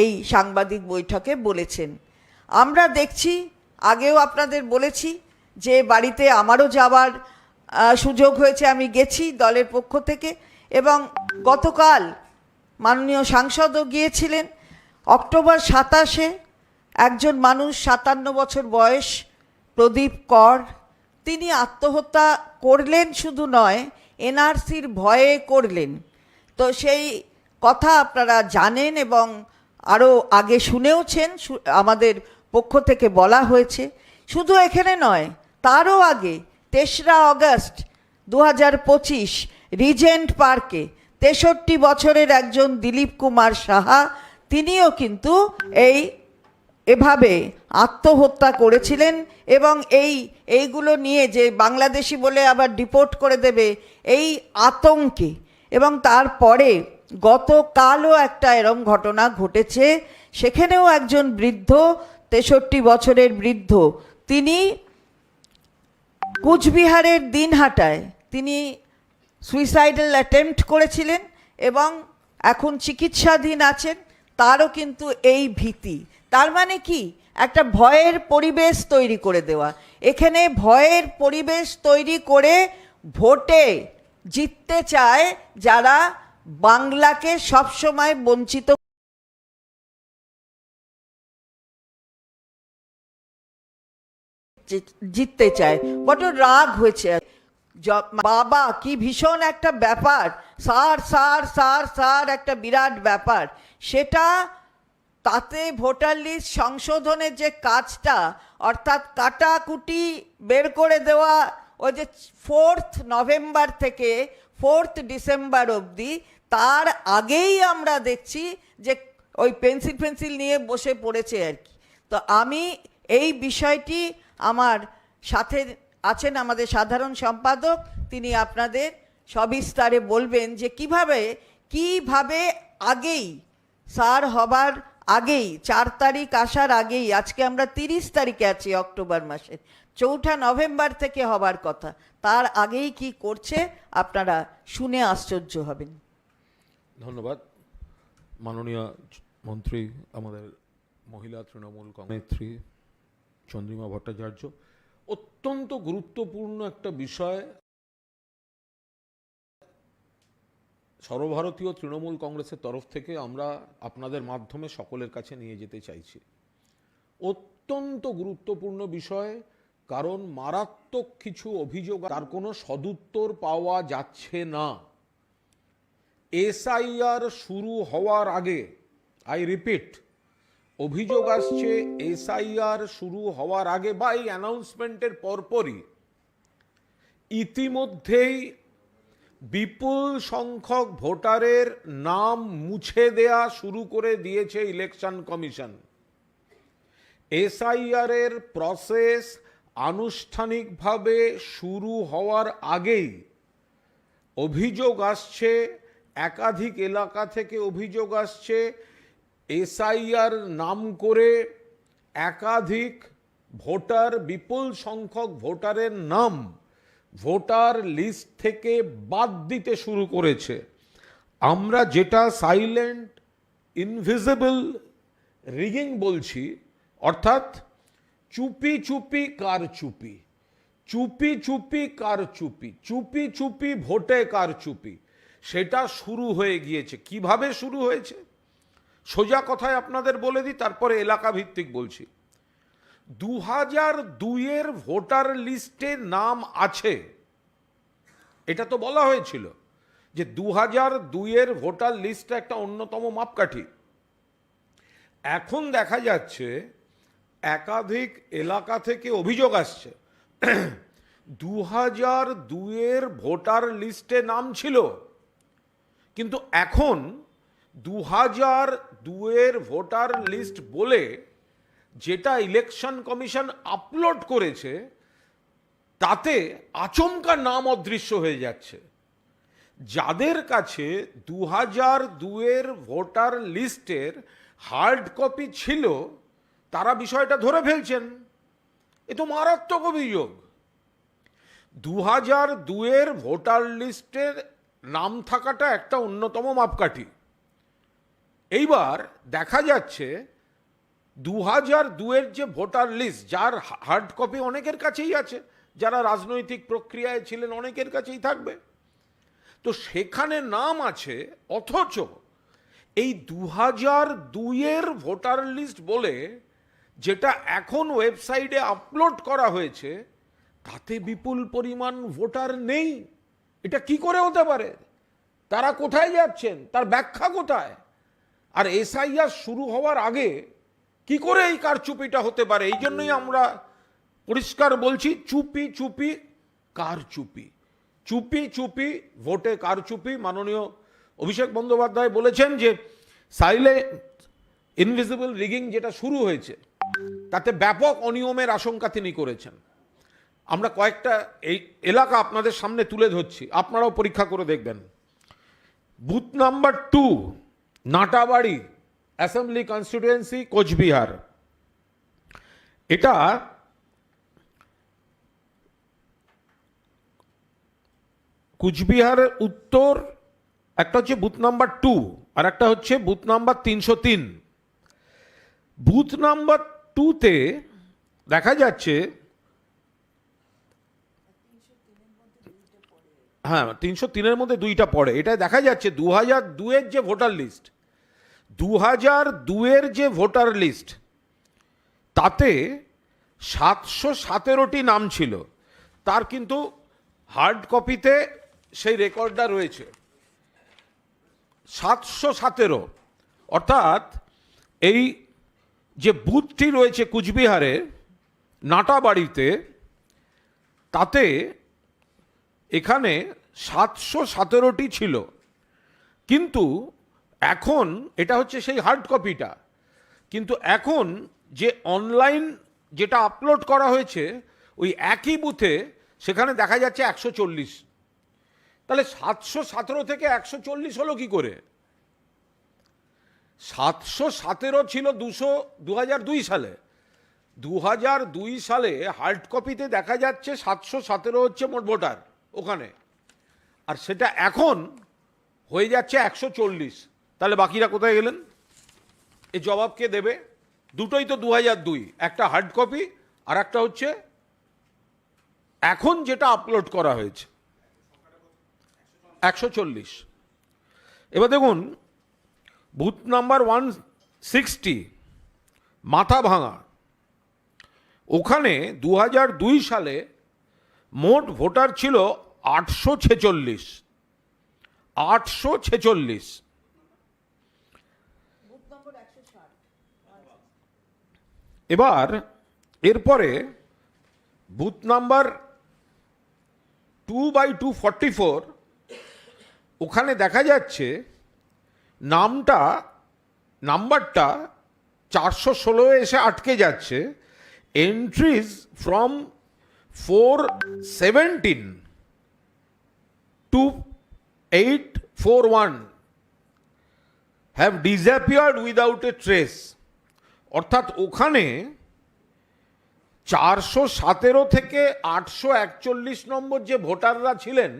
এই সাংবাদিক বৈঠকে বলেছেন। আমরা দেখছি, আগেও আপনাদের বলেছি যে বাড়িতে আমারও যাওয়ার সুযোগ হয়েছে, আমি গেছি দলের পক্ষ থেকে এবং গতকাল মাননীয় সাংসদও গিয়েছিলেন। অক্টোবর সাতাশে একজন মানুষ, সাতান্ন বছর বয়স, প্রদীপ কর, তিনি আত্মহত্যা করলেন শুধু নয়, এনআরসির ভয়ে করলেন। তো সেই কথা আপনারা জানেন এবং আরও আগে শুনেওছেন আমাদের পক্ষ থেকে বলা হয়েছে। শুধু এখানে নয়, তারও আগে তেসরা অগস্ট দু হাজার পঁচিশ রিজেন্ট পার্কে তেষট্টি বছরের একজন দিলীপ কুমার সাহা, তিনিও কিন্তু এই এভাবে আত্মহত্যা করেছিলেন এবং এই, এইগুলো নিয়ে যে বাংলাদেশি বলে আবার ডিপোর্ট করে দেবে, এই আতঙ্কে এবং তারপরে গতকালও একটা এরম ঘটনা ঘটেছে। সেখানেও একজন বৃদ্ধ, তেষট্টি বছরের বৃদ্ধ, তিনি কুচবিহারের দিনহাটায় তিনি সুইসাইডাল অ্যাটেম্পট করেছিলেন এবং এখন চিকিৎসাধীন আছেন, তারও কিন্তু এই ভীতি। তার মানে কি? একটা ভয়ের পরিবেশ তৈরি করে দেওয়া। এখানে ভয়ের পরিবেশ তৈরি করে ভোটে জিততে চায় যারা বাংলাকে সবসময় বঞ্চিত জিততে চায়। বড় রাগ হয়েছে। বাবা, কি ভীষণ একটা ব্যাপার। সার সার সার সার একটা বিরাট ব্যাপার। সেটা তাতে ভোটার লিস্ট সংশোধনের যে কাজটা, অর্থাৎ কাটাকুটি বের করে দেওয়া, ওই যে ফোর্থ নভেম্বর থেকে ফোর্থ ডিসেম্বর অবধি, তার আগেই আমরা দেখছি যে ওই পেন্সিল পেন্সিল নিয়ে বসে পড়েছে আর কি। তো আমি এই বিষয়টি আমার সাথে আছেন আমাদের সাধারণ সম্পাদক, তিনি আপনাদের সবিস্তারে বলবেন যে কীভাবে কীভাবে আগেই, স্যার হবার আগেই, চার তারিখ আসার আগেই, আজকে আমরা তিরিশ তারিখে আছি অক্টোবর মাসের চৌঠা নভেম্বর থেকে হবার কথা। তার আগেই কি করছে, আপনারা শুনে আশ্চর্য হবেন। ধন্যবাদ। মাননীয় মন্ত্রী, আমাদের মহিলা তৃণমূল কংগ্রেস নেত্রী চন্দ্রিমা ভট্টাচার্য, অত্যন্ত গুরুত্বপূর্ণ একটা বিষয়। সর্বভারতীয় তৃণমূল কংগ্রেসের তরফ থেকে আমরা আপনাদের মাধ্যমে সকলের কাছে নিয়ে যেতে চাইছি। অত্যন্ত গুরুত্বপূর্ণ বিষয়। কারণ মারাত্মক কিছু অভিযোগ তার কোনো সদুত্তর পাওয়া যাচ্ছে না। এসআইআর শুরু হওয়ার আগে আই রিপিট অভিযোগ আসছে এসআইআর শুরু হওয়ার আগে বা এই অ্যানাউন্সমেন্টের পরপরই। ইতিমধ্যেই বিপুল সংখ্যক ভোটারের নাম মুছে দেয়া শুরু করে দিয়েছে ইলেকশন কমিশন। এসআইআর এর প্রসেস আনুষ্ঠানিকভাবে শুরু হওয়ার আগেই অভিযোগ আসছে, একাধিক এলাকা থেকে অভিযোগ আসছে, এসআইআর নাম করে একাধিক ভোটার, বিপুল সংখ্যক ভোটারের নাম ভোটার লিস্ট থেকে বাদ দিতে শুরু করেছে। আমরা যেটা সাইলেন্ট ইনভিজিবল রিগিং বলছি, অর্থাৎ চুপি চুপি কার চুপি? চুপি চুপি কার চুপি? চুপি চুপি ভোটে কার চুপি? সেটা শুরু হয়ে গিয়েছে। কীভাবে শুরু হয়েছে? সোজা কথায় আপনাদের বলে দিই, তারপরে এলাকা ভিত্তিক বলছি। দু হাজার দুইয়ের ভোটার লিস্টে নাম আছে। এটা তো বলা হয়েছিল যে দু হাজার দুইয়ের ভোটার লিস্টটা একটা অন্যতম মাপকাঠি। এখন দেখা যাচ্ছে একাধিক এলাকা থেকে অভিযোগ আসছে। দু হাজার দুয়ের ভোটার লিস্টে নাম ছিল। কিন্তু এখন দু হাজার দুয়ের ভোটার লিস্ট বলে যেটা ইলেকশন কমিশন আপলোড করেছে, তাতে আচমকা নাম অদৃশ্য হয়ে যাচ্ছে। যাদের কাছে দু হাজার দুয়ের ভোটার লিস্টের হার্ড কপি ছিল তারা বিষয়টা ধরে ফেলছেন। এ তো মারাত্মক অভিযোগ। দু হাজার দুয়ের ভোটার লিস্টের নাম থাকাটা একটা অন্যতম মাপকাঠি। এইবার দেখা যাচ্ছে দু হাজার দুয়ের যে ভোটার লিস্ট, যার হার্ড কপি অনেকের কাছেই আছে, যারা রাজনৈতিক প্রক্রিয়ায় ছিলেন অনেকের কাছেই থাকবে। তো সেখানে নাম আছে, অথচ এই দু হাজার দুইয়ের ভোটার লিস্ট বলে যেটা এখন ওয়েবসাইটে আপলোড করা হয়েছে, তাতে বিপুল পরিমাণ ভোটার নেই। এটা কি করে হতে পারে? তারা কোথায় যাচ্ছেন? তার ব্যাখ্যা কোথায়? আর এসআইআর শুরু হওয়ার আগে কি করে এই কারচুপিটা হতে পারে? এই জন্যই আমরা পরিষ্কার বলছি, চুপি চুপি, কারচুপি। চুপি চুপি, ভোটে কারচুপি। মাননীয় অভিষেক বন্দ্যোপাধ্যায় বলেছেন যে সাইলে ইনভিজিবল রিগিং যেটা শুরু হয়েছে তাতে ব্যাপক অনিয়মের আশঙ্কা তিনি করেছেন। আমরা কয়েকটা এই এলাকা আপনাদের সামনে তুলে ধরছি, আপনারাও পরীক্ষা করে দেখবেন। Booth number two, Natabari assembly constituency, Coochbehar. এটা কুচবিহারের উত্তর, একটা হচ্ছে বুথ নাম্বার টু, আর একটা হচ্ছে বুথ নাম্বার তিনশো তিন। বুথ নাম্বার টুতে দেখা যাচ্ছে হ্যাঁ তিনশো তিনের মধ্যে দুইটা পড়ে। এটা দেখা যাচ্ছে দু হাজার দুয়ের যে ভোটার লিস্ট দু হাজার দুয়ের যে ভোটার লিস্ট, তাতে সাতশো সতেরোটি নাম ছিল। তার কিন্তু হার্ড কপিতে সেই রেকর্ডটা রয়েছে। সাতশো সতেরো। অর্থাৎ এই যে বুথটি রয়েছে কুচবিহারে নাটাবাড়িতে তাতে এখানে সাতশো সতেরোটি ছিল। কিন্তু এখন এটা হচ্ছে সেই হার্ড কপিটা কিন্তু এখন যে অনলাইন যেটা আপলোড করা হয়েছে, ওই একই বুথে সেখানে দেখা যাচ্ছে একশো চল্লিশ। তাহলে সাতশো সতেরো থেকে একশো চল্লিশ হলো কী করে? সাতশো সতেরো ছিল দুশো দু দুই সালে। দু দুই সালে হার্ড কপিতে দেখা যাচ্ছে সাতশো সতেরো হচ্ছে মোট ভোটার ওখানে। আর সেটা এখন হয়ে যাচ্ছে একশো চল্লিশ। তাহলে বাকিরা কোথায় গেলেন? এ জবাব কে দেবে? দুটোই তো দু দুই। একটা হার্ড কপি আর একটা হচ্ছে এখন যেটা আপলোড করা হয়েছে। একশো চল্লিশ। এবার দেখুন বুথ নাম্বার ওয়ান সিক্সটি, মাথা ভাঙা। ওখানে দু দুই সালে মোট ভোটার ছিল আটশো ছেচল্লিশ আটশো ছেচল্লিশ। এবার এরপরে booth number two by two forty four, ওখানে দেখা যাচ্ছে নামটা, নাম্বারটা চারশো ষোলো এসে আটকে যাচ্ছে। Entries from four seventeen to eight four one have disappeared without a trace অর্থাৎ ওখানে চারশো সতেরো থেকে আটশো একচল্লিশ নম্বর যে ভোটাররা ছিলেন,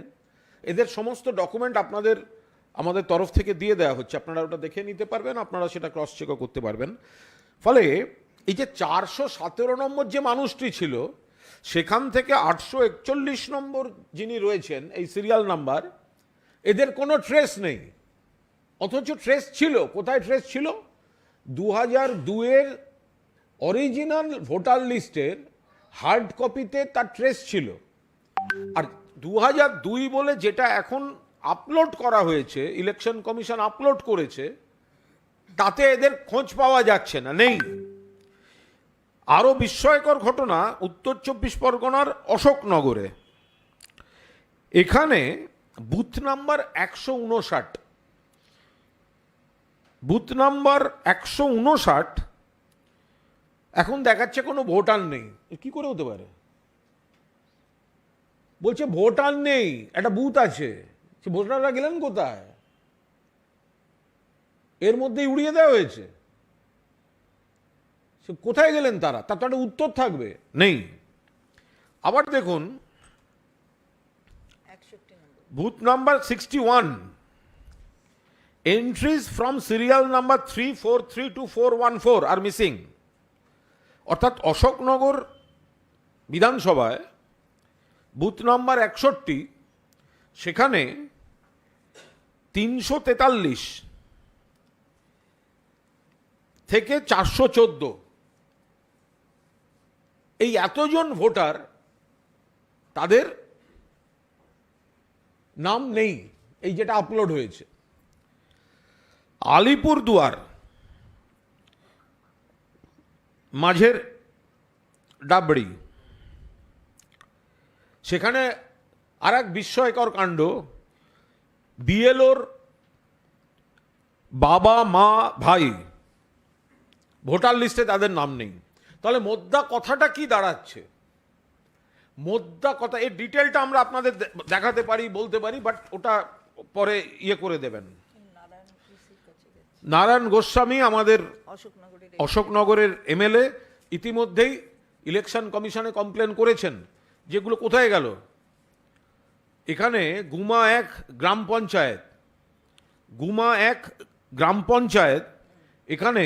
এদের সমস্ত ডকুমেন্ট আপনাদের আমাদের তরফ থেকে দিয়ে দেওয়া হচ্ছে। আপনারা ওটা দেখে নিতে পারবেন, আপনারা সেটা ক্রস চেকও করতে পারবেন। ফলে এই যে চারশো সতেরো নম্বর যে মানুষটি ছিল, সেখান থেকে আটশো একচল্লিশ নম্বর যিনি রয়েছেন, এই সিরিয়াল নাম্বার এদের কোনো ট্রেস নেই। অথচ ট্রেস ছিল। কোথায় ট্রেস ছিল? দু হাজার দুয়ের অরিজিনাল ভোটার লিস্টের হার্ড কপিতে তার ট্রেস ছিল। আর দু হাজার দুই বলে যেটা এখন আপলোড করা হয়েছে ইলেকশন কমিশন আপলোড করেছে, তাতে এদের খোঁজ পাওয়া যাচ্ছে না, নেই। আরও বিস্ময়কর ঘটনা, উত্তর চব্বিশ পরগনার অশোকনগরে। এখানে বুথ নাম্বার একশো উনষাট। বুথ নাম্বার একশো উনষাট, এখন দেখাচ্ছে কোনো ভোটার নেই। কি করে হতে পারে? বলছে ভোটার নেই, একটা বুথ আছে। সে ভোটাররা গেলেন কোথায়? এর মধ্যেই উড়িয়ে দেওয়া হয়েছে। সে কোথায় গেলেন তারা? তার তো একটা উত্তর থাকবে। নেই। আবার দেখুন booth number sixty one. Entries from serial number three four three to four one four are missing. অর্থাৎ অশোকনগর বিধানসভায় বুথ নাম্বার একষট্টি সেখানে তিনশো তেতাল্লিশ থেকে চারশো চোদ্দ। এই এতজন ভোটার, তাদের নাম নেই, এই যেটা আপলোড হয়েছে। আলিপুর দুয়ার মাঝের ডাবড়ি। সেখানে আর এক বিস্ময়কর কাণ্ড বিএলওর বাবা মা ভাই ভোটার লিস্টে তাদের নাম নেই। তাহলে মোদ্দা কথাটা কি দাঁড়াচ্ছে? মোদ্দা কথা এর ডিটেলটা আমরা আপনাদের দেখাতে পারি বলতে পারি বাট ওটা পরে ইয়ে করে দেবেন। নারায়ণ গোস্বামী আমাদের অশোকনগরের অশোকনগরের এমএলএ ইতিমধ্যেই ইলেকশন কমিশনে কমপ্লেন করেছেন। যেগুলো কোথায় গেল? এখানে গুমা এক গ্রাম পঞ্চায়েত। গুমা এক গ্রাম পঞ্চায়েত এখানে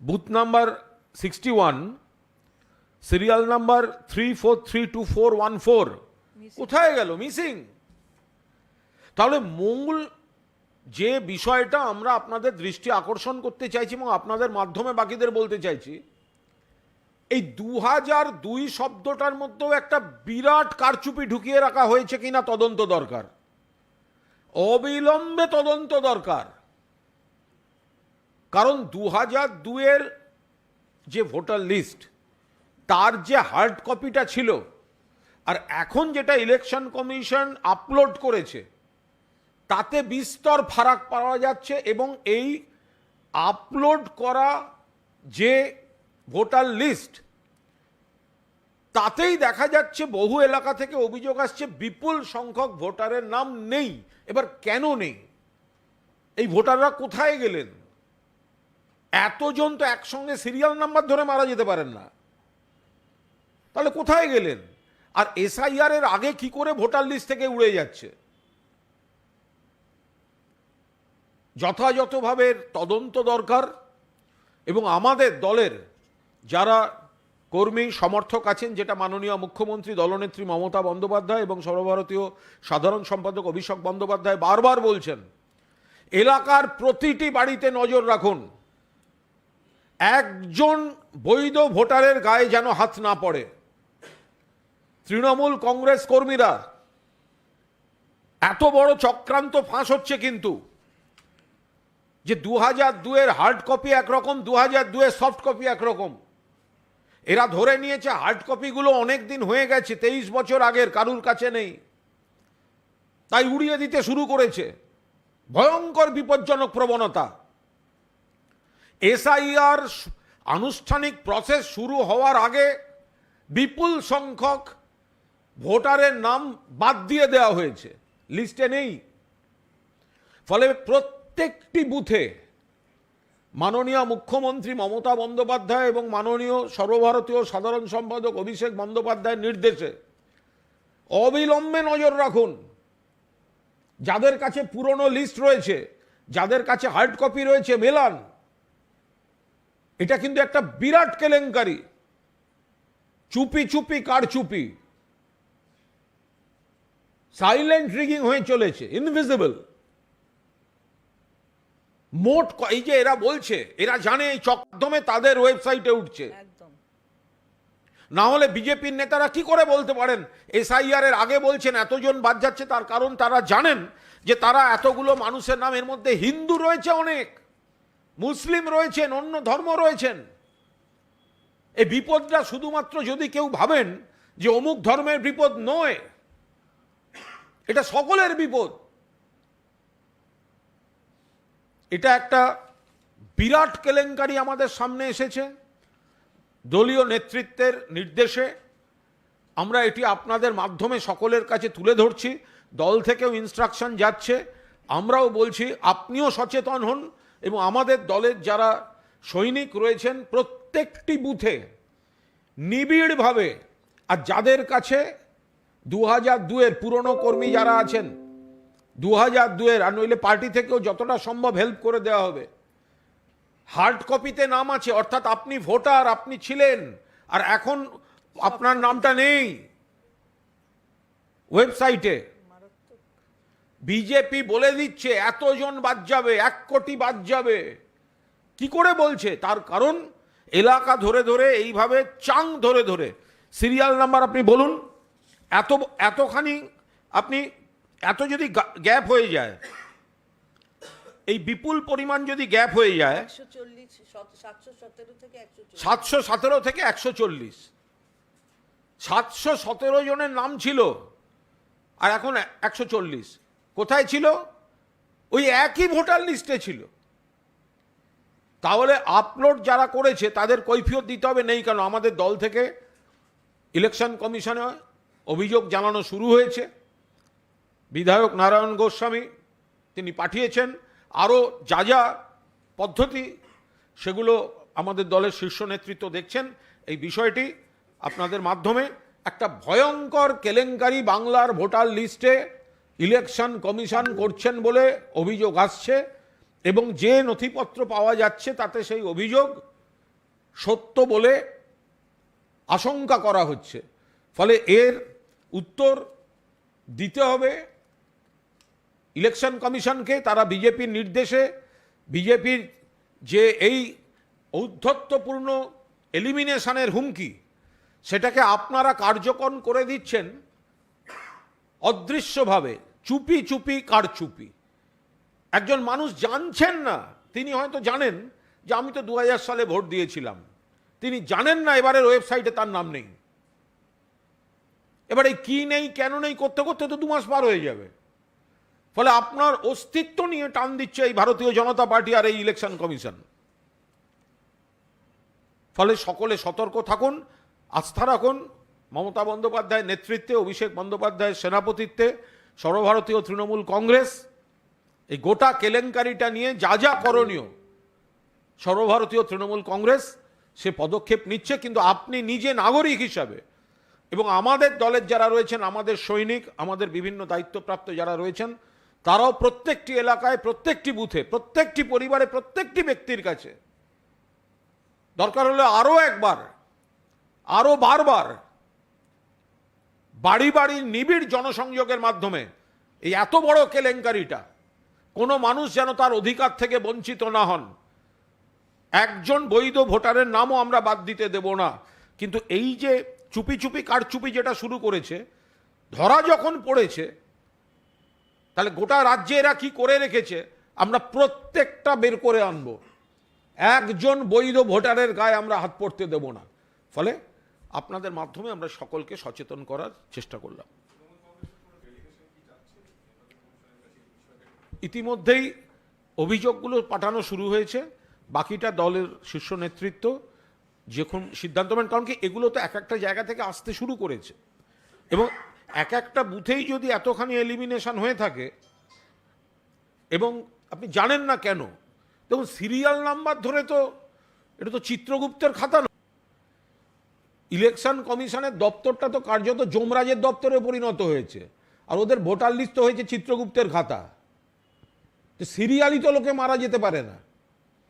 booth number sixty one serial number three four three to four one four. কোথায় গেল? মিসিং। তাহলে মূল যে বিষয়টা আমরা আপনাদের দৃষ্টি আকর্ষণ করতে চাইছি এবং আপনাদের মাধ্যমে বাকিদের বলতে চাইছি এই দু হাজার দুই শব্দটার মধ্যেও একটা বিরাট কারচুপি ঢুকিয়ে রাখা হয়েছে কিনা তদন্ত দরকার। অবিলম্বে তদন্ত দরকার। কারণ দু হাজার দুয়ের যে ভোটার লিস্ট, তার যে হার্ড কপিটা ছিল, আর এখন যেটা ইলেকশন কমিশন আপলোড করেছে, তাতে বিস্তর ফারাক পাওয়া যাচ্ছে এবং এই আপলোড করা যে ভোটার লিস্ট। তাতেই দেখা যাচ্ছে বহু এলাকা থেকে অভিযোগ আসছে, বিপুল সংখ্যক ভোটারের নাম নেই। এবার কেন নেই? এই ভোটাররা কোথায় গেলেন? এতজন তো একসঙ্গে সিরিয়াল নাম্বার ধরে মারা যেতে পারেন না। তাহলে কোথায় গেলেন? আর এসআইআর এর আগে কি করে ভোটার লিস্ট থেকে উড়ে যাচ্ছে? যথাযথভাবে তদন্ত দরকার এবং আমাদের দলের যারা কর্মী, সমর্থক আছেন, যেটা মাননীয় মুখ্যমন্ত্রী দলনেত্রী মমতা বন্দ্যোপাধ্যায় এবং সর্বভারতীয় সাধারণ সম্পাদক অভিষেক বন্দ্যোপাধ্যায় বারবার বলছেন, এলাকার প্রতিটি বাড়িতে নজর রাখুন। একজন বৈধ ভোটারের গায়ে যেন হাত না পড়ে। তৃণমূল কংগ্রেস কর্মীরা, এত বড় চক্রান্ত ফাঁস হচ্ছে কিন্তু, যে দু হাজার দুয়ের হার্ড কপি একরকম দু হাজার দুয়ের সফট কপি একরকম। এরা ধরে নিয়েছে হার্ড কপিগুলো অনেক দিন হয়ে গেছে, তেইশ বছর আগের, কারুর কাছে নেই। তাই উড়িয়ে দিতে শুরু করেছে। ভয়ঙ্কর বিপজ্জনক প্রবণতা। এসআইআর আনুষ্ঠানিক প্রসেস শুরু হওয়ার আগে বিপুল সংখ্যক ভোটারের নাম বাদ দিয়ে দেওয়া হয়েছে। লিস্টে নেই। ফলে প্রত্যেকটি বুথে মাননীয় মুখ্যমন্ত্রী মমতা বন্দ্যোপাধ্যায় এবং মাননীয় সর্বভারতীয় সাধারণ সম্পাদক অভিষেক বন্দ্যোপাধ্যায়ের নির্দেশে অবিলম্বে নজর রাখুন। যাদের কাছে পুরনো লিস্ট রয়েছে, যাদের কাছে হার্ড কপি রয়েছে, মেলান। এটা কিন্তু একটা বিরাট কেলেঙ্কারি। চুপি চুপি কার চুপি সাইলেন্ট রিগিং হয়ে চলেছে ইনভিজিবল মোট এই যে এরা বলছে এরা জানে এই চকদমে তাদের ওয়েবসাইটে উঠছে। একদম। না হলে বিজেপির নেতারা কি করে বলতে পারেন? এসআইআর এর আগে বলছেন এতজন বাদ যাচ্ছে তার কারণ তারা জানেন যে তারা এতগুলো মানুষের নাম এর মধ্যে হিন্দু রয়েছে অনেক মুসলিম রয়েছেন অন্য ধর্ম রয়েছেন। এই বিপদটা শুধুমাত্র যদি কেউ ভাবেন যে অমুক ধর্মের বিপদ নয় এটা সকলের বিপদ। এটা একটা বিরাট কেলেঙ্কারি আমাদের সামনে এসেছে। দলীয় নেতৃত্বের নির্দেশে আমরা এটি আপনাদের মাধ্যমে সকলের কাছে তুলে ধরছি। দল থেকেও ইনস্ট্রাকশন যাচ্ছে। আমরাও বলছি, আপনিও সচেতন হন এবং আমাদের দলের যারা সৈনিক রয়েছেন প্রত্যেকটি বুথে নিবিড়ভাবে আর যাদের কাছে দু হাজার দুয়ের পুরনো কর্মী যারা আছেন দু হাজার দুয়ের, আর নইলে পার্টি থেকেও যতটা সম্ভব হেল্প করে দেওয়া হবে। হার্ড কপিতে নাম আছে, অর্থাৎ আপনি ভোটার আপনি ছিলেন, আর এখন আপনার নামটা নেই। ওয়েবসাইটে বিজেপি বলে দিচ্ছে, এতজন বাদ যাবে, এক কোটি বাদ যাবে। কি করে বলছে? তার কারণ, এলাকা ধরে ধরে, এইভাবে চাং ধরে ধরে। সিরিয়াল নাম্বার আপনি বলুন, এত, এতখানি আপনি এত যদি গ্যাপ হয়ে যায় এই বিপুল পরিমাণ যদি গ্যাপ হয়ে যায় সাতশো সতেরো থেকে একশো চল্লিশ। সাতশো সতেরো জনের নাম ছিল আর এখন একশো চল্লিশ। কোথায় ছিল? ওই একই ভোটার লিস্টে ছিল। তাহলে আপলোড যারা করেছে তাদের কৈফিয়ত দিতে হবে নেই কেন? আমাদের দল থেকে ইলেকশন কমিশনে অভিযোগ জানানো শুরু হয়েছে। বিধায়ক নারায়ণ গোস্বামী তিনি পাঠিয়েছেন। আরও যা যা পদ্ধতি, সেগুলো আমাদের দলের শীর্ষ নেতৃত্ব দেখছেন। এই বিষয়টি আপনাদের মাধ্যমে একটা ভয়ঙ্কর কেলেঙ্কারি বাংলার ভোটার লিস্টে ইলেকশন কমিশন করছেন বলে অভিযোগ আসছে এবং যে নথিপত্র পাওয়া যাচ্ছে তাতে সেই অভিযোগ সত্য বলে আশঙ্কা করা হচ্ছে। ফলে এর উত্তর দিতে হবে ইলেকশন কমিশনকে তারা বিজেপির নির্দেশে, বিজেপির যে এই ঔদ্ধত্যপূর্ণ এলিমিনেশনের হুমকি, সেটাকে আপনারা কার্যকর করে দিচ্ছেন অদৃশ্যভাবে, চুপি চুপি কারচুপি। একজন মানুষ জানছেন না, তিনি হয়তো জানেন যে আমি তো দু হাজার সালে ভোট দিয়েছিলাম। তিনি জানেন না এবারের ওয়েবসাইটে তার নাম নেই। এবারে কি নেই, কেন নেই, করতে করতে তো দু মাস পার হয়ে যাবে। ফলে আপনার অস্তিত্ব নিয়ে টান দিচ্ছে এই ভারতীয় জনতা পার্টি আর এই ইলেকশন কমিশন ফলে সকলে সতর্ক থাকুন, আস্থা রাখুন, মমতা বন্দ্যোপাধ্যায়ের নেতৃত্বে, অভিষেক বন্দ্যোপাধ্যায়ের সেনাপতিত্বে, সর্বভারতীয় তৃণমূল কংগ্রেস, এই গোটা কেলেঙ্কারিটা নিয়ে যা যা করণীয়, সর্বভারতীয় তৃণমূল কংগ্রেস সে পদক্ষেপ নিচ্ছে, কিন্তু আপনি নিজে নাগরিক হিসাবে এবং আমাদের দলের যারা রয়েছেন, আমাদের সৈনিক, আমাদের বিভিন্ন দায়িত্বপ্রাপ্ত যারা রয়েছেন তারাও প্রত্যেকটি এলাকায়, প্রত্যেকটি বুথে, প্রত্যেকটি পরিবারে, প্রত্যেকটি ব্যক্তির কাছে। দরকার হলে আরও একবার আরও বারবার বাড়ি বাড়ি নিবিড় জনসংযোগের মাধ্যমে এই এত বড় কেলেঙ্কারিটা, কোনো মানুষ যেন তার অধিকার থেকে বঞ্চিত না হন। একজন বৈধ ভোটারের নামও আমরা বাদ দিতে দেব না। কিন্তু এই যে চুপি চুপি কারচুপি যেটা শুরু করেছে, ধরা যখন পড়েছে তাহলে গোটা রাজ্যে এরা কি করে রেখেছে? আমরা প্রত্যেকটা বের করে আনব। একজন বৈধ ভোটারের গায়ে আমরা হাত পড়তে দেব না। ফলে আপনাদের মাধ্যমে আমরা সকলকে সচেতন করার চেষ্টা করলাম। ইতিমধ্যেই অভিযোগগুলো পাঠানো শুরু হয়েছে। বাকিটা দলের শীর্ষ নেতৃত্ব যখন সিদ্ধান্ত নেন, কারণ কি এগুলো তো এক একটা জায়গা থেকে আসতে শুরু করেছে। এবং এক একটা বুথেই যদি এতখানি এলিমিনেশন হয়ে থাকে, এবং আপনি জানেন না কেন, দেখুন সিরিয়াল নাম্বার ধরে তো, এটা তো চিত্রগুপ্তের খাতা না। ইলেকশন কমিশনের দপ্তরটা তো কার্যত যমরাজের দপ্তরে পরিণত হয়েছে, আর ওদের ভোটার লিস্ট তো হয়েছে চিত্রগুপ্তের খাতা। তো সিরিয়ালই তো লোকে মারা যেতে পারে না।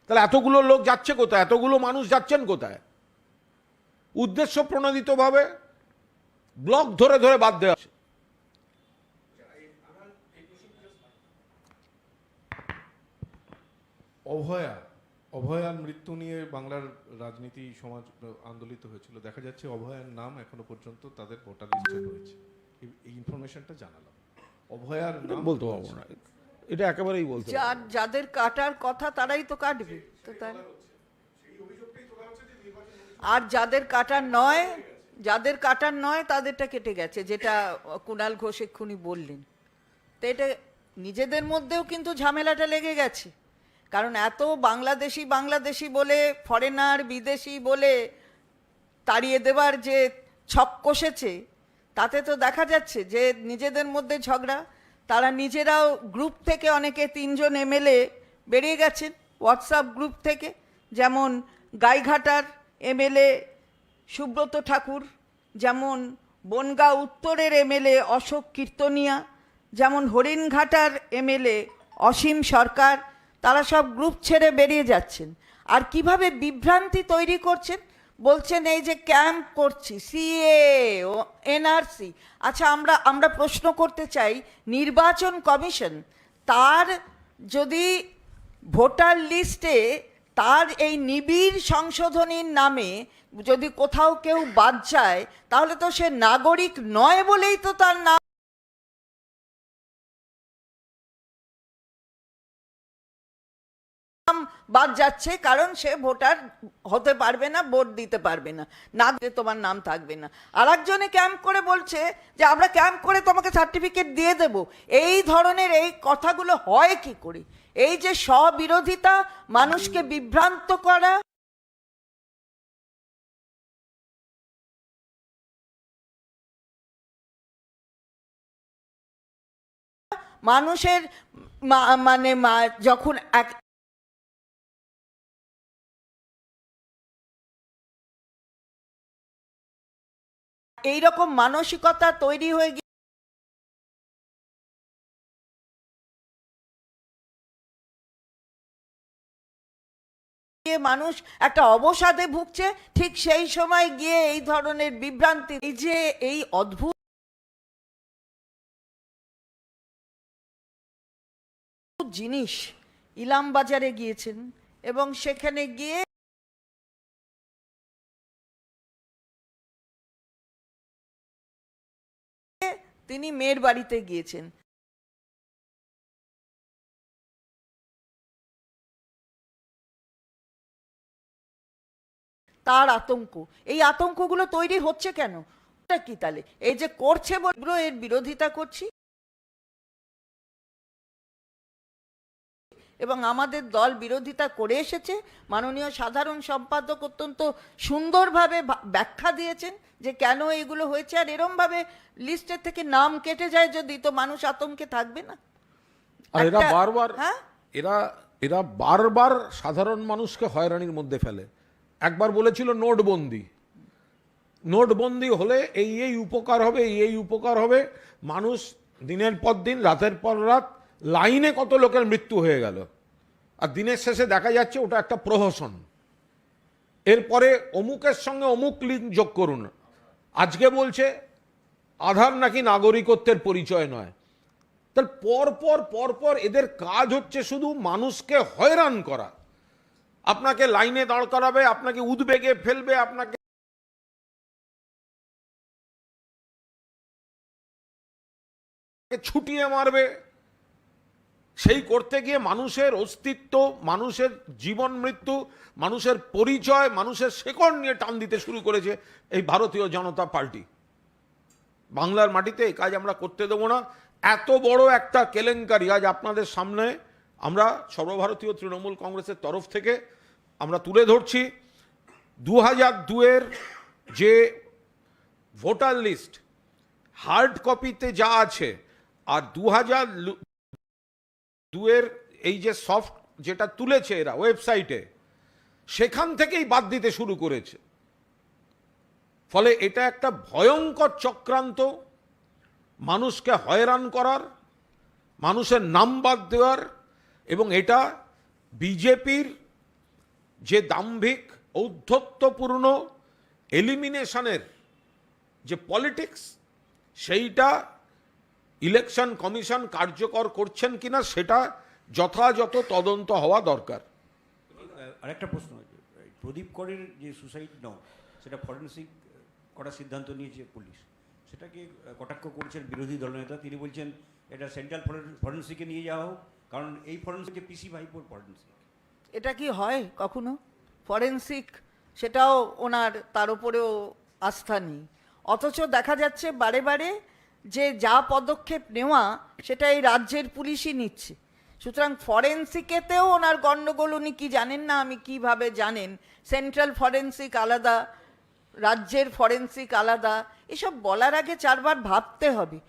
তাহলে এতগুলো লোক যাচ্ছে কোথায়? এতগুলো মানুষ যাচ্ছেন কোথায়? উদ্দেশ্য প্রণোদিতভাবে ব্লক ধরে ধরে বাদ দেওয়া হচ্ছে। অভয়া অভয়ার মৃত্যু নিয়ে বাংলার রাজনীতি সমাজ আন্দোলিত হয়েছিল। দেখা যাচ্ছে অভয়ার নাম এখনও পর্যন্ত তাদের ভোটার লিস্টে রয়েছে। এই- ইনফরমেশনটা জানালাম। অভয়ার নাম বলতে পারব না। এটা একেবারেই বলতে যার যাদের কাটার কথা তারাই তো কাটবে। তো তাই আর যাদের কাটার নয় যাদের কাটার নয়, তাদেরটা কেটে গেছে, যেটা কুণাল ঘোষ এক্ষুনি বললেন। তো এটা নিজেদের মধ্যেও কিন্তু ঝামেলাটা লেগে গেছে। কারণ এত বাংলাদেশি বাংলাদেশি বলে ফরেনার বিদেশি বলে তাড়িয়ে দেবার যে ছক কষেছে, তাতে তো দেখা যাচ্ছে যে নিজেদের মধ্যে ঝগড়া। তারা নিজেরাও গ্রুপ থেকে অনেকে তিনজন এমএলএ বেরিয়ে গেছেন হোয়াটসঅ্যাপ গ্রুপ থেকে। যেমন গাইঘাটার এমএলএ সুব্রত ঠাকুর, যেমন বনগাঁ উত্তরের এমএলএ অশোক কীর্তনিয়া, যেমন হরিণঘাটার এমএলএ অসীম সরকার, তারা সব গ্রুপ ছেড়ে বেরিয়ে যাচ্ছেন। আর কীভাবে বিভ্রান্তি তৈরি করছেন? বলছেন এই যে ক্যাম্প করছি, সিএ, ও, এনআরসি। আচ্ছা আমরা আমরা প্রশ্ন করতে চাই, নির্বাচন কমিশন তার যদি ভোটার লিস্টে তার এই নিবিড় সংশোধনীর নামে যদি কোথাও কেউ বাদ যায়, তাহলে তো সে নাগরিক নয় বলেই তো তার নাম বাদ যাচ্ছে, কারণ সে ভোটার হতে পারবে না, ভোট দিতে পারবে না। না দিলে তোমার নাম থাকবে না। আর একজনে ক্যাম্প করে বলছে যে, আমরা ক্যাম্প করে তোমাকে সার্টিফিকেট দিয়ে দেব। এই ধরনের এই কথাগুলো হয় কি করে? এই যে স্ববিরোধিতা, মানুষকে বিভ্রান্ত করা মানুষের মানে যখন এক এইরকম মানসিকতা তৈরি হয়ে গিয়ে মানুষ একটা অবসাদে ভুগছে, ঠিক সেই সময় গিয়ে এই ধরনের বিভ্রান্তি, এই যে এই অদ্ভুত জিনিস। ইলাম বাজারে গিয়েছেন এবং সেখানে গিয়ে তিনি মেয়ের বাড়িতে গিয়েছেন। তার আতঙ্ক। এই আতঙ্কগুলো তৈরি হচ্ছে কেন? কি তাহলে? এই যে করছে বলব এর বিরোধিতা করছি। এবং আমাদের দল বিরোধিতা করে এসেছে। মাননীয় সাধারণ সম্পাদক অত্যন্ত সুন্দরভাবে ব্যাখ্যা দিয়েছেন যে কেন এগুলো হয়েছে আর এরমভাবে লিস্টের থেকে নাম কেটে যায় যদি তো মানুষ আতঙ্কে থাকবে না। আর এরা বারবার হ্যাঁ? এরা এরা বারবার সাধারণ মানুষকে হয়রানির মধ্যে ফেলে। একবার বলেছিল নোটবন্দি। নোটবন্দি হলে এই এই উপকার হবে এই এই উপকার হবে। মানুষ দিনের পর দিন রাতের পর রাত লাইনে কত লোকের মৃত্যু হয়ে গেল। আর দিনের শেষে দেখা যাচ্ছে ওটা একটা প্রহসন। এরপরে অমুকের সঙ্গে অমুক লিঙ্ক যোগ করুন। আজকে বলছে, আধার নাকি নাগরিকত্বের পরিচয় নয়। তাহলে পরপর পর পর পর এদের কাজ হচ্ছে শুধু মানুষকে হয়রান করা। আপনাকে লাইনে দাঁড় করাবে, আপনাকে উদ্বেগে ফেলবে, আপনাকে ছুটিয়ে মারবে। সেই করতে গিয়ে মানুষের অস্তিত্ব, মানুষের জীবন মৃত্যু, মানুষের পরিচয়, মানুষের শেকড় নিয়ে টান দিতে শুরু করেছে এই ভারতীয় জনতা পার্টি। বাংলার মাটিতে এই কাজ আমরা করতে দেবো না। এত বড় একটা কেলেঙ্কারি আজ আপনাদের সামনে আমরা সর্বভারতীয় তৃণমূল কংগ্রেসের তরফ থেকে আমরা তুলে ধরছি। দু হাজার দুয়ের যে ভোটার লিস্ট, হার্ড কপিতে যা আছে, আর দু হাজার দুয়ের এই যে সফট যেটা তুলেছে এরা ওয়েবসাইটে, সেখান থেকেই বাদ দিতে শুরু করেছে। ফলে এটা একটা ভয়ঙ্কর চক্রান্ত, মানুষকে হয়রান করার, মানুষের নাম বাদ দেওয়ার, এবং এটা বিজেপির যে দাম্ভিক, ঔদ্ধত্যপূর্ণ এলিমিনেশনের যে পলিটিক্স সেইটা ইলেকশন কমিশন কার্যকর করছেন কিনা সেটা যথাযথ তদন্ত হওয়া দরকার। আরেকটা প্রশ্ন প্রদীপ করের যে সুসাইড নোট সেটা ফরেন্সিক করার সিদ্ধান্ত নিয়েছে পুলিশ? সেটাকে কটাক্ষ করছেন বিরোধী দলনেতা তিনি বলছেন এটা সেন্ট্রাল ফরেন্সিকে নিয়ে যাওয়া হোক কারণ এই ফরেন্সিক পিসি ভাইপোর ফরেন্সিক। এটা কি হয় কখনো? ফরেন্সিক সেটাও ওনার তার উপরেও আস্থা নেই। অথচ দেখা যাচ্ছে বারে বারে যে যা পদক্ষেপ নেওয়া সেটা এই রাজ্যের পুলিশই নিচ্ছে। সুতরাং ফরেন্সিকেতেও ওনার গণ্ডগোল উনি কি জানেন না আমি কীভাবে জানেন? সেন্ট্রাল ফরেন্সিক আলাদা রাজ্যের ফরেন্সিক আলাদা এসব বলার আগে চারবার ভাবতে হবে।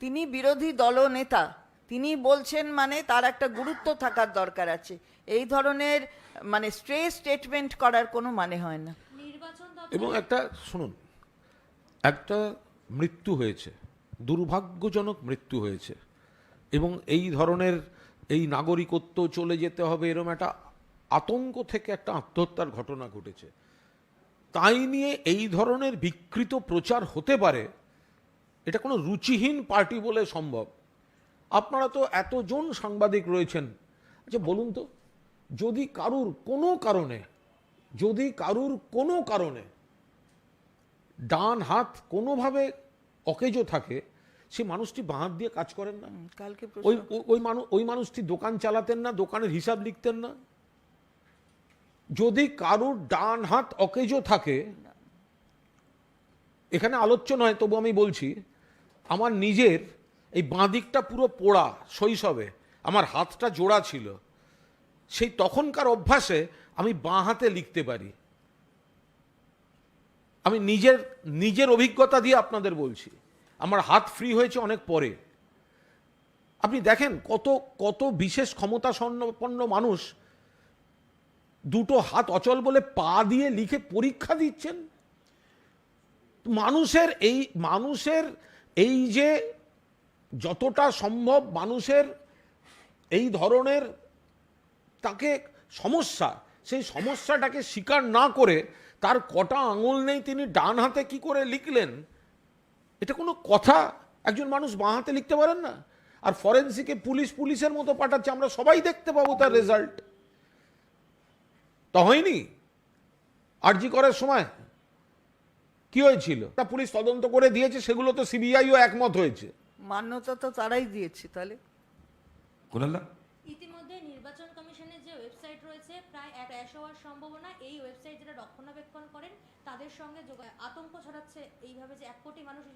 তিনি বিরোধী দলনেতা তিনি বলছেন মানে তার একটা গুরুত্ব থাকার দরকার আছে। এই ধরনের মানে স্ট্রে স্টেটমেন্ট করার কোনো মানে হয় না। এবং একটা শুনুন একটা মৃত্যু হয়েছে। দুর্ভাগ্যজনক মৃত্যু হয়েছে। এবং এই ধরনের এই নাগরিকত্ব চলে যেতে হবে এরম একটা আতঙ্ক থেকে একটা আত্মহত্যার ঘটনা ঘটেছে। তাই নিয়ে এই ধরনের বিকৃত প্রচার হতে পারে, এটা কোনো রুচিহীন পার্টি বলে সম্ভব। আপনারা তো এতজন সাংবাদিক রয়েছেন। আচ্ছা বলুন তো, যদি কারুর কোনো কারণে, যদি কারুর কোনো কারণে ডান হাত কোনোভাবে অকেজো থাকে সে মানুষটি বাঁ হাত দিয়ে কাজ করেন না। কালকে ওই ওই- ওই মানুষ ওই মানুষটি দোকান চালাতেন না দোকানের হিসাব লিখতেন না। যদি কারুর ডান হাত অকেজো থাকে এখানে আলোচ্য নয় তবু আমি বলছি আমার নিজের এই বাঁ দিকটা পুরো পোড়া শৈশবে আমার হাতটা জোড়া ছিল। সেই তখনকার অভ্যাসে আমি বাঁ হাতে লিখতে পারি। আমি নিজের নিজের অভিজ্ঞতা দিয়ে আপনাদের বলছি। আমার হাত ফ্রি হয়েছে অনেক পরে। আপনি দেখেন কত কত বিশেষ ক্ষমতা সম্পন্ন মানুষ দুটো হাত অচল বলে পা দিয়ে লিখে পরীক্ষা দিচ্ছেন। মানুষের এই মানুষের এই যে যতটা সম্ভব মানুষের এই ধরনের তাকে সমস্যা, সেই সমস্যাটাকে স্বীকার না করে তার কটা আঙুল নেই তিনি ডান হাতে কি করে লিখলেন? এটা কোনো কথা? একজন মানুষ বাঁ হাতে লিখতে পারেন না? আর ফরেন্সিকে পুলিশ পুলিশের মতো পাঠাচ্ছে আমরা সবাই দেখতে পাবো তার রেজাল্ট তা হয়নি? আরজি করার সময় কি হয়েছিল? তা পুলিশ তদন্ত করে দিয়েছে সেগুলো তো সিবিআইও একমত হয়েছে। মান্যতা তো তারাই দিয়েছে তাহলে। কুনাল্লা ইতিমধ্যে নির্বাচন কমিশনের যে ওয়েবসাইট রয়েছে প্রায় এক ক্র্যাশ হওয়ার সম্ভাবনা এই ওয়েবসাইট যেটা রক্ষণাবেক্ষণ করেন তাদের সঙ্গে যোগা- আতঙ্ক ছড়াচ্ছে এইভাবে যে এক কোটি মানুষ এই